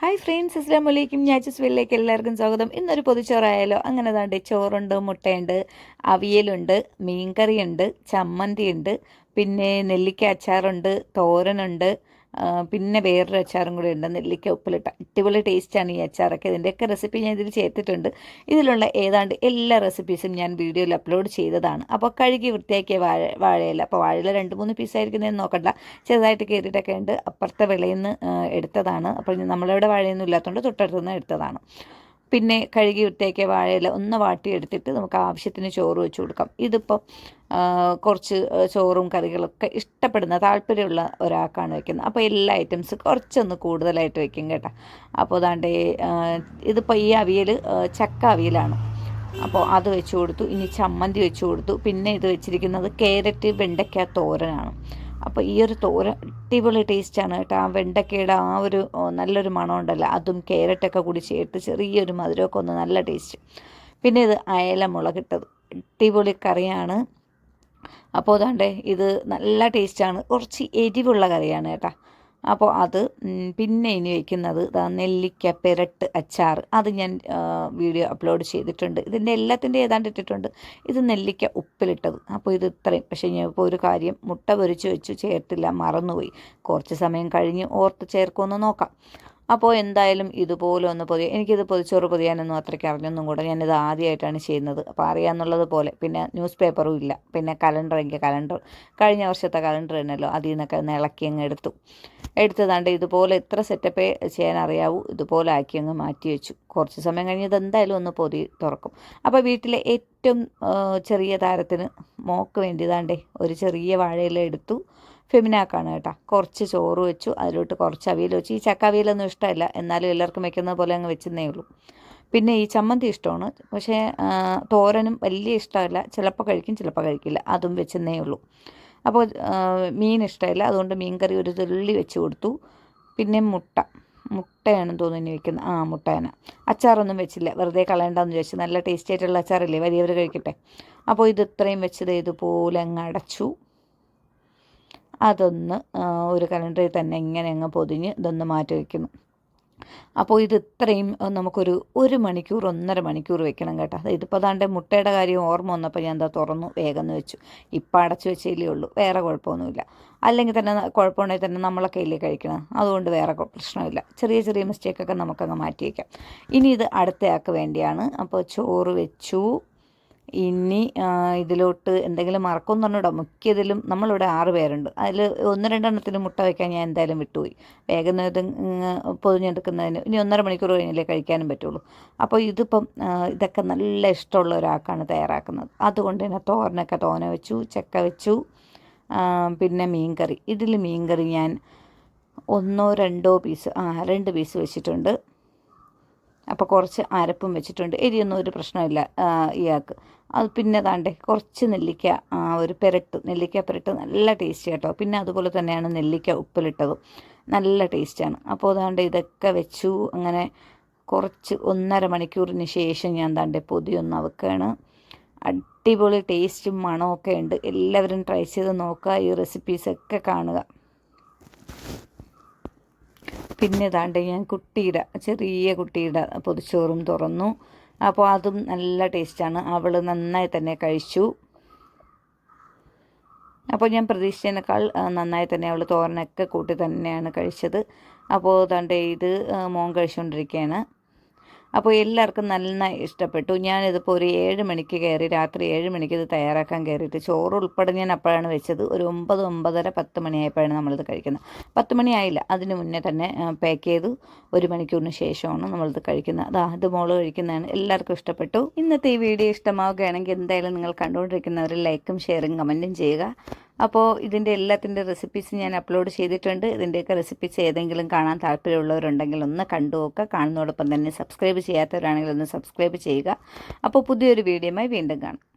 Hi friends അസ്ലാം വലൈക്കും ഞാൻ ജസ്വലിലേക്ക് എല്ലാവർക്കും സ്വാഗതം. ഇന്നൊരു പൊതുച്ചോറായാലോ? അങ്ങനെ താണ്ട് ചോറുണ്ട് മുട്ടയുണ്ട് അവിയലുണ്ട് മീൻകറിയുണ്ട് ചമ്മന്തിയുണ്ട് പിന്നെ നെല്ലിക്ക അച്ചാറുണ്ട് തോരനുണ്ട് പിന്നെ വേറൊരു അച്ചാറും കൂടെ ഉണ്ട്. നെല്ലിക്ക ഉപ്പിലിട്ട അടിപൊളി ടേസ്റ്റാണ് ഈ അച്ചാറൊക്കെ. ഇതിന്റെയൊക്കെ റെസിപ്പി ഞാൻ ഇതിൽ ചേർത്തിട്ടുണ്ട്. ഇതിലുള്ള ഏതാണ്ട് എല്ലാ റെസിപ്പീസും ഞാൻ വീഡിയോയിൽ അപ്ലോഡ് ചെയ്തതാണ്. അപ്പോൾ കഴുകി വൃത്തിയാക്കിയ വാഴ വാഴയില. അപ്പോൾ വാഴയില രണ്ട് മൂന്ന് പീസായിരിക്കുന്നതെന്ന് നോക്കണ്ട. ചെറുതായിട്ട് കയറിയിട്ടൊക്കെ ഉണ്ട്. അപ്പുറത്തെ വിളയിൽ നിന്ന് എടുത്തതാണ്. അപ്പോൾ നമ്മളിവിടെ വാഴയൊന്നും ഇല്ലാത്തതുകൊണ്ട് തൊട്ടടുത്ത് നിന്ന് എടുത്തതാണ്. പിന്നെ കഴുകി വൃത്തിയാക്കിയ വാഴയില ഒന്ന് വാട്ടിയെടുത്തിട്ട് നമുക്ക് ആവശ്യത്തിന് ചോറ് വെച്ച് കൊടുക്കാം. ഇതിപ്പോൾ കുറച്ച് ചോറും കറികളൊക്കെ ഇഷ്ടപ്പെടുന്ന താല്പര്യമുള്ള ഒരാൾക്കാണ് വെക്കുന്നത്. അപ്പോൾ എല്ലാ ഐറ്റംസ് കുറച്ചൊന്ന് കൂടുതലായിട്ട് വെക്കും കേട്ടോ. അപ്പോൾ അതാണ്ട് ഇതിപ്പോൾ ഈ അവിയൽ ചക്ക അവിയലാണ്. അപ്പോൾ അത് വെച്ച് കൊടുത്തു. ഇനി ചമ്മന്തി വെച്ച് കൊടുത്തു. പിന്നെ ഇത് വെച്ചിരിക്കുന്നത് കാരറ്റ് വെണ്ടയ്ക്ക തോരനാണ്. അപ്പോൾ ഈ ഒരു തോരൻ അടിപൊളി ടേസ്റ്റാണ് കേട്ടോ. ആ വെണ്ടക്കയുടെ ആ ഒരു നല്ലൊരു മണം ഉണ്ടല്ലോ. അതും കേരറ്റൊക്കെ കൂടി ചേർത്ത് ചെറിയൊരു മധുരമൊക്കെ ഒന്ന് നല്ല ടേസ്റ്റ് പിന്നെ ഇത് അയല മുളകിട്ടത് അടിപൊളി കറിയാണ്. അപ്പോൾ അതാണ്ട് ഇത് നല്ല ടേസ്റ്റാണ് കുറച്ച് എരിവുള്ള കറിയാണ് കേട്ടോ. അപ്പോൾ അത് പിന്നെ ഇനി വയ്ക്കുന്നത് നെല്ലിക്ക പെരട്ട് അച്ചാർ. അത് ഞാൻ വീഡിയോ അപ്ലോഡ് ചെയ്തിട്ടുണ്ട്. ഇതിന്റെ എല്ലാത്തിന്റെ ഏതാണ്ട് ഇട്ടിട്ടുണ്ട്. ഇത് നെല്ലിക്ക ഉപ്പിലിട്ടത്. അപ്പോൾ ഇത് ഇത്രയും. പക്ഷേ ഞാൻ ഇപ്പോൾ ഒരു കാര്യം മുട്ട പൊരിച്ച് വെച്ചു ചേർത്തില്ല. മറന്നുപോയി. കുറച്ച് സമയം കഴിഞ്ഞ് ഓർത്ത് ചേർക്കുമെന്ന് നോക്കാം. അപ്പോൾ എന്തായാലും ഇതുപോലെ ഒന്ന് പൊതി എനിക്കിത് പൊതിച്ചോറ് പൊതിയാനൊന്നും അത്രയ്ക്ക് അറിഞ്ഞൊന്നും കൂടെ. ഞാനിത് ആദ്യമായിട്ടാണ് ചെയ്യുന്നത്. അപ്പോൾ അറിയാമെന്നുള്ളത് പോലെ. പിന്നെ ന്യൂസ് പേപ്പറും ഇല്ല. പിന്നെ കലണ്ടർ എനിക്ക് കലണ്ടർ. കഴിഞ്ഞ വർഷത്തെ കലണ്ടർ തന്നെയല്ലോ അതിൽ നിന്നൊക്കെ ഒന്ന് ഇളക്കി അങ്ങ് എടുത്തു. എടുത്തതാണ്ട് ഇതുപോലെ എത്ര സെറ്റപ്പേ ചെയ്യാൻ അറിയാവൂ ഇതുപോലെ ആക്കി അങ്ങ് മാറ്റി വെച്ചു. കുറച്ച് സമയം കഴിഞ്ഞത് എന്തായാലും ഒന്ന് പൊതി തുറക്കും. അപ്പോൾ വീട്ടിലെ ഏറ്റവും ചെറിയ താരത്തിന് മോക്ക് വേണ്ടിയതാണ്ടേ ഒരു ചെറിയ വാഴയില എടുത്തു. ഫെമിനാക്കാണ് കേട്ടോ. കുറച്ച് ചോറ് വെച്ചു അതിലോട്ട് കുറച്ച് അവിയൽ വെച്ചു. ഈ ചക്ക അവിയലൊന്നും ഇഷ്ടമല്ല. എന്നാലും എല്ലാവർക്കും വെക്കുന്നത് പോലെ അങ്ങ് വെച്ചെന്നേ ഉള്ളൂ. പിന്നെ ഈ ചമ്മന്തി ഇഷ്ടമാണ്. പക്ഷേ തോരനും വലിയ ഇഷ്ടമല്ല. ചിലപ്പോൾ കഴിക്കും ചിലപ്പോൾ കഴിക്കില്ല. അതും വെച്ചെന്നേ ഉള്ളൂ. അപ്പോൾ മീൻ ഇഷ്ടമല്ല. അതുകൊണ്ട് മീൻ കറി ഒരു തുള്ളി വെച്ച് കൊടുത്തു. പിന്നെ മുട്ട. മുട്ടയാണെന്ന് തോന്നുന്നു വെക്കുന്നത് ആ മുട്ടയാണ്. അച്ചാറൊന്നും വെച്ചില്ല. വെറുതെ കളയണ്ടെന്ന് വിചാരിച്ചു. നല്ല ടേസ്റ്റി ആയിട്ടുള്ള അച്ചാറല്ലേ? വലിയവർ കഴിക്കട്ടെ. അപ്പോൾ ഇത് ഇത്രയും വെച്ചത് ഇതുപോലെ അങ്ങ് അടച്ചു. അതൊന്ന് ഒരു കലണ്ടറിൽ തന്നെ ഇങ്ങനെ അങ്ങ് പൊതിഞ്ഞ് ഇതൊന്ന് മാറ്റി വയ്ക്കുന്നു അപ്പോൾ ഇത് ഇത്രയും നമുക്കൊരു ഒരു മണിക്കൂർ ഒന്നര മണിക്കൂർ വെക്കണം കേട്ടോ. ഇതിപ്പോൾ അതാണ്ട് മുട്ടയുടെ കാര്യം ഓർമ്മ വന്നപ്പോൾ ഞാൻ എന്താ തുറന്നു വേഗം വെച്ചു. ഇപ്പം അടച്ചു വെച്ചേലേ ഉള്ളൂ വേറെ കുഴപ്പമൊന്നുമില്ല. അല്ലെങ്കിൽ തന്നെ കുഴപ്പമുണ്ടെങ്കിൽ തന്നെ നമ്മളൊക്കെ ഇല്ലേ കഴിക്കണം അതുകൊണ്ട് വേറെ പ്രശ്നമില്ല. ചെറിയ ചെറിയ മിസ്റ്റേക്കൊക്കെ നമുക്കങ്ങ് മാറ്റി വയ്ക്കാം ഇനി ഇത് അടുത്തയാൾക്ക് വേണ്ടിയാണ്. അപ്പോൾ ചോറ് വെച്ചു. ഇനി ഇതിലോട്ട് എന്തെങ്കിലും മറക്കും പറഞ്ഞിടോ മിക്കതിലും നമ്മളിവിടെ ആറ് പേരുണ്ട്. അതിൽ ഒന്ന് രണ്ടെണ്ണത്തിലും മുട്ട വയ്ക്കാൻ ഞാൻ എന്തായാലും വിട്ടുപോയി. വേഗം പൊതിഞ്ഞെടുക്കുന്നതിന് ഇനി ഒന്നര മണിക്കൂർ കഴിഞ്ഞാലേ കഴിക്കാനും പറ്റുള്ളൂ. അപ്പോൾ ഇതിപ്പം ഇതൊക്കെ നല്ല ഇഷ്ടമുള്ള ഒരാൾക്കാണ് തയ്യാറാക്കുന്നത്. അതുകൊണ്ട് തന്നെ തോരനൊക്കെ തോന വെച്ചു ചക്ക വെച്ചു പിന്നെ മീൻകറി. ഇതിൽ മീൻകറി ഞാൻ ഒന്നോ രണ്ടോ പീസ് ആ രണ്ട് പീസ് വെച്ചിട്ടുണ്ട്. അപ്പോൾ കുറച്ച് അരപ്പും വെച്ചിട്ടുണ്ട്. എരിയൊന്നും ഒരു പ്രശ്നമില്ല ഇയാൾക്ക്. അത് പിന്നെ താണ്ടേ കുറച്ച് നെല്ലിക്ക ആ, ഒരു പെരട്ട് നെല്ലിക്ക പെരട്ട് നല്ല ടേസ്റ്റ് കേട്ടോ പിന്നെ അതുപോലെ തന്നെയാണ് നെല്ലിക്ക ഉപ്പിലിട്ടതും. നല്ല ടേസ്റ്റാണ് അപ്പോൾ അതാണ്ട് ഇതൊക്കെ വെച്ചു. അങ്ങനെ കുറച്ച് ഒന്നര മണിക്കൂറിന് ശേഷം ഞാൻ താണ്ടെ പൊതിയൊന്ന് അവക്കാണ്. അടിപൊളി ടേസ്റ്റും മണമൊക്കെ ഉണ്ട്. എല്ലാവരും ട്രൈ ചെയ്ത് നോക്കുക ഈ റെസിപ്പീസൊക്കെ കാണുക. പിന്നെ താണ്ട് ഞാൻ കുട്ടിയുടെ ചെറിയ കുട്ടിയുടെ പൊതിച്ചോറും തുറന്നു. അപ്പോൾ അതും നല്ല ടേസ്റ്റാണ്. അവൾ നന്നായി തന്നെ കഴിച്ചു. അപ്പോൾ ഞാൻ പ്രതീക്ഷിച്ചതിനേക്കാൾ നന്നായി തന്നെ അവൾ തോരനൊക്കെ കൂട്ടി തന്നെയാണ് കഴിച്ചത്. അപ്പോൾ തന്റെ ഇത് മോൻ കഴിച്ചുകൊണ്ടിരിക്കുകയാണ് അപ്പോൾ എല്ലാവർക്കും നന്നായി ഇഷ്ടപ്പെട്ടു. ഞാനിതിപ്പോൾ ഒരു ഏഴ് മണിക്ക് കയറി രാത്രി ഏഴ് മണിക്ക് ഇത് തയ്യാറാക്കാൻ കയറിയിട്ട് ചോറ് ഉൾപ്പെടെ ഞാൻ അപ്പോഴാണ് വെച്ചത്. ഒരു ഒമ്പത് ഒമ്പതര പത്ത് മണിയായപ്പോഴാണ് നമ്മളിത് കഴിക്കുന്നത്. പത്ത് മണിയായില്ല അതിന് മുന്നേ തന്നെ പാക്ക് ചെയ്തു ഒരു മണിക്കൂറിന് ശേഷമാണ് നമ്മളിത് കഴിക്കുന്നത്. അതാ ഇത് മോൾ കഴിക്കുന്നതാണ്. എല്ലാവർക്കും ഇഷ്ടപ്പെട്ടു. ഇന്നത്തെ ഈ വീഡിയോ ഇഷ്ടമാവുകയാണെങ്കിൽ എന്തായാലും നിങ്ങൾ കണ്ടുകൊണ്ടിരിക്കുന്നവർ ലൈക്കും ഷെയറും കമന്റും ചെയ്യുക. അപ്പോൾ ഇതിന്റെ എല്ലാത്തിന്റെ റെസിപ്പീസ് ഞാൻ അപ്ലോഡ് ചെയ്തിട്ടുണ്ട്. ഇതിന്റെയൊക്കെ റെസിപ്പീസ് ഏതെങ്കിലും കാണാൻ താല്പര്യമുള്ളവരുണ്ടെങ്കിൽ ഒന്ന് കണ്ടു നോക്കുക. കാണുന്നതോടൊപ്പം തന്നെ സബ്സ്ക്രൈബ് ചെയ്യാത്തവരാണെങ്കിൽ ഒന്ന് സബ്സ്ക്രൈബ് ചെയ്യുക. അപ്പോൾ പുതിയൊരു വീഡിയോയുമായി വീണ്ടും കാണാം.